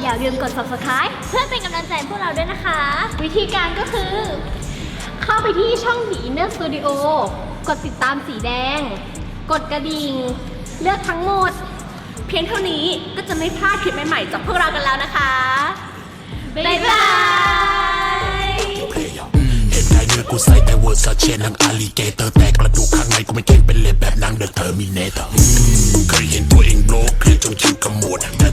อย่าลืมกด subscribe เพื่อเป็นกำลังใจพวกเราด้วยนะคะ วิธีการก็คือ เข้าไปที่ช่องสีเนอร์สตูดิโอกดติดตามสีแดง กดกระดิ่ง เลือกทั้งหมด เพียงเท่านี้ก็จะไม่พลาดคลิปใหม่ๆจากพวกเรากันแล้วนะคะ บ๊ายบาย เห็นไงเนื้อกูใส่แต่เวอร์ซาเชนังอาลีเกเตอร์แต่กระดูกข้างในกูไม่เก่งเป็นเล็บแบบนางเดอะเทอร์มินเตอร์เคยเห็นตัวเองโบลกเครียดจนคิวขมวดแต่